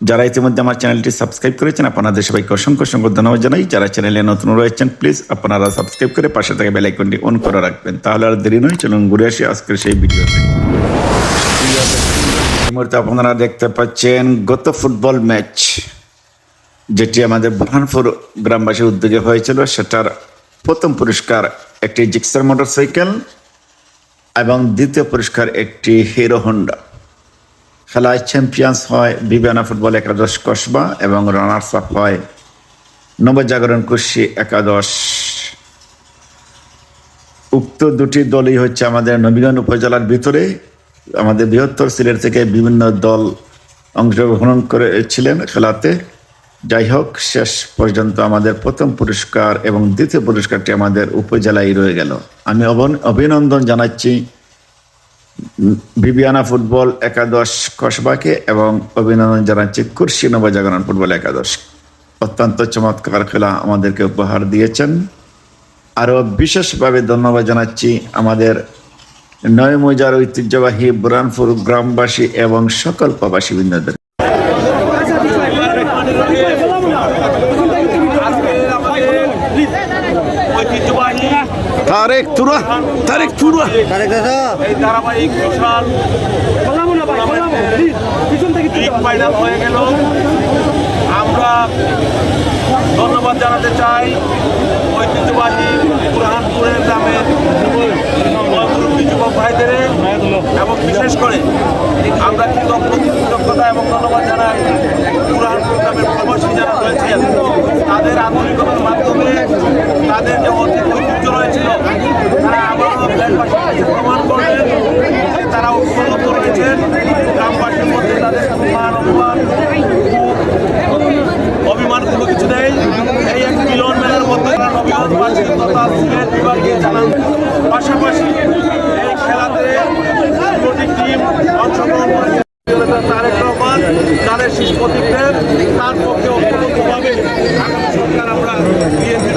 যারা ইতিমধ্যে আমার চ্যানেলটি সাবস্ক্রাইব করেছেন, আপনাদের সবাইকে অসংখ্য অসংখ্য ধন্যবাদ জানাই। যারা চ্যানেলে নতুন রয়েছেন প্লিজ আপনারা সাবস্ক্রাইব করে পাশে থেকে বেল আইকনটি অন করে রাখবেন। তাহলে আর দেরি নয়, চলুন ঘুরে আসি আজকের সেই ভিডিওতে মুহূর্তে আপনারা দেখতে পাচ্ছেন গত ফুটবল ম্যাচ যেটি আমাদের বুরহানপুর গ্রামবাসীর উদ্যোগে হয়েছিল। সেটার প্রথম পুরস্কার একটি জিক্সার মোটরসাইকেল এবং দ্বিতীয় পুরস্কার একটি হিরো হোন্ডা। খেলায় চ্যাম্পিয়ন্স হয় বিবেনা ফুটবল একাদশ কসবা এবং রানার্স আপ হয়। নবজাগরণ কুশি একাদশ। উক্ত দুটি দলই হচ্ছে আমাদের নবীগঞ্জ উপজেলার ভিতরে। আমাদের বৃহত্তর সিলেট থেকে বিভিন্ন দল অংশগ্রহণ করেছিলেন খেলাতে। যাই হোক, শেষ পর্যন্ত আমাদের প্রথম পুরস্কার এবং দ্বিতীয় পুরস্কারটি আমাদের উপজেলায় রয়ে গেল। আমি অভিনন্দন জানাচ্ছি বিবিয়ানা ফুটবল একাদশ কসবাকে এবং অভিনন্দন জানাচ্ছি কুর্শি নবজাগরণ ফুটবল একাদশ। অত্যন্ত চমৎকার খেলা আমাদেরকে উপহার দিয়েছেন। আরও বিশেষভাবে ধন্যবাদ জানাচ্ছি আমাদের নয় মজার ঐতিহ্যবাহী বুরানপুর গ্রামবাসী এবং সকল প্রবাসী বৃন্দদের তারেক তুরা তারেক তুরা। এই ধারাবাহিক বিশাল ফাইনাল হয়ে গেল। আমরা ধন্যবাদ জানাতে চাই ঐতিহ্যবাহী বুরহানপুরের গ্রামের মুরব্বী যুবক ভাইদের এবং বিশেষ করে আমরা কৃতজ্ঞ কৃতজ্ঞতা এবং ধন্যবাদ জানাই বুরহানপুর গ্রামের প্রবাসী যারা রয়েছেন তাদের আন্তরিকতার মাধ্যমে তাদের যে অতীত ঐতিহ্য রয়েছিল তারা আবারও দেশবাসীর কাছে প্রমাণ করলেন যে তারা ঐক্যবদ্ধ রয়েছেন গ্রামবাসীর মধ্যে তাদের মান অভিমান কোনো কিছু নেই। এই এক মিলন মধ্যে তারা নবীগঞ্জবাসী তথা সিলেট জানান পাশাপাশি এই খেলাতে দুটি টিম অংশগ্রহণ করেছে। তারেক রহমান তার পক্ষে আগামী সরকার আমরা বিএনপির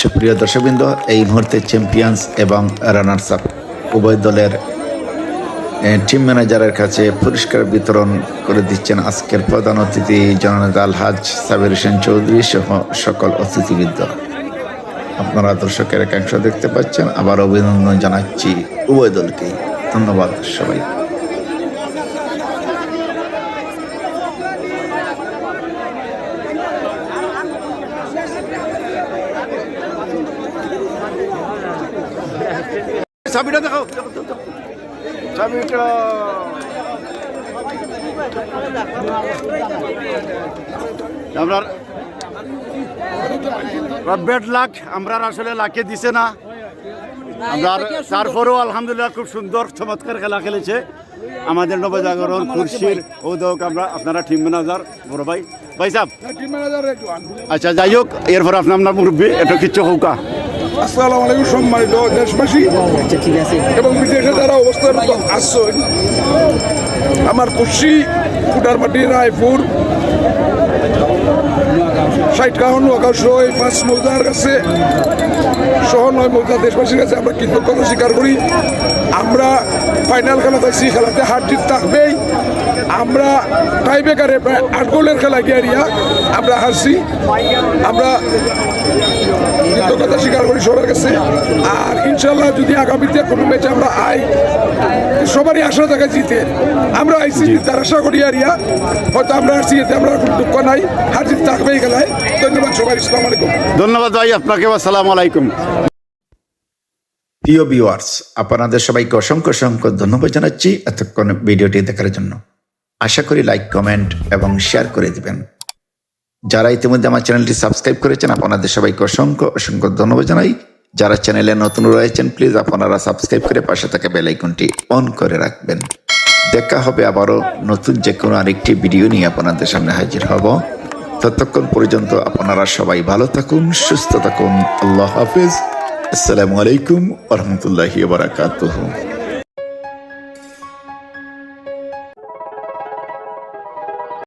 সুপ্রিয় দর্শকবৃন্দ, এই মুহূর্তে চ্যাম্পিয়ন্স এবং রানার্স আপ উভয় দলের টিম ম্যানেজারের কাছে পুরস্কার বিতরণ করে দিচ্ছেন আজকের প্রধান অতিথি জননেতা আলহাজ সাবির হোসেন চৌধুরী সহ সকল অতিথিবৃন্দ। আপনারা দর্শকের একাংশ দেখতে পাচ্ছেন, আবার অভিনন্দন জানাচ্ছি উভয় দলকে ধন্যবাদ সবাই চাবিটা দেখাও। চাবিটা আমরা বেড লাক আমরা আসলে লাকে দিছে না। আমরা তারপরেও আলহামদুলিল্লাহ খুব সুন্দর চমৎকার খেলা খেলেছে। আমাদের নবজাগরণ খুরশির উদ্যোগ আমরা আপনারা টিম ম্যানেজার বড় ভাই। ভাই সাহেব। আচ্ছা যাই হোক এরপর আপনার আপনার মুরব্বী এটা কিচ্ছু হৌকা আসসালামু আলাইকুম, সম্মানিত দেশবাসী এবং বিদেশে যারা অবস্থানরত আসছেন, আমার ফুটারমাটি রায়পুর ষাট কাহন পাঁচ মৌজার কাছে সহ নয় মৌজা দেশবাসীর কাছে আমরা কৃতজ্ঞতা স্বীকার করি। আমরা ফাইনাল খেলা থাকছি খেলাতে হার জিত থাকবেই আমরা টাই বেকারে প্রায় আট গোলের খেলা গিয়ারিয়া আমরা হারছি। আমরা কৃতজ্ঞতা স্বীকার করি সবার কাছে। আর ইনশাল্লাহ যদি আগামীতে কোনো ম্যাচে আমরা আই সবারই আশা থাকে জিতে। আমরা আইসি তার আশা করি আরিয়া হয়তো আমরা আসছি এতে আমরা কোনো দুঃখ নাই। হার জিত থাকবেই গেলায় ধন্যবাদ সবাই ইসলাম আলাইকুম। ধন্যবাদ ভাই আপনাকে আসসালামু আলাইকুম। প্রিয় ভিউয়ার্স আপনাদের সবাইকে অসংখ্য অসংখ্য ধন্যবাদ জানাচ্ছি এতক্ষণ ভিডিওটি দেখার জন্য। আশা করি লাইক কমেন্ট এবং শেয়ার করে দিবেন। যারা ইতিমধ্যে আমার চ্যানেলটি সাবস্ক্রাইব করেছেন, আপনাদের সবাইকে অসংখ্য অসংখ্য ধন্যবাদ জানাই। যারা চ্যানেলে নতুন রয়েছেন প্লিজ আপনারা সাবস্ক্রাইব করে পাশে থাকা বেল আইকনটি অন করে রাখবেন। দেখা হবে আবারও নতুন যে কোনো আরেকটি ভিডিও নিয়ে আপনাদের সামনে হাজির হব। ততক্ষণ পর্যন্ত আপনারা সবাই ভালো থাকুন, সুস্থ থাকুন। আল্লাহ হাফিজ। আসসালামু আলাইকুম রহমতুল্লাহি বারাকাতুহু।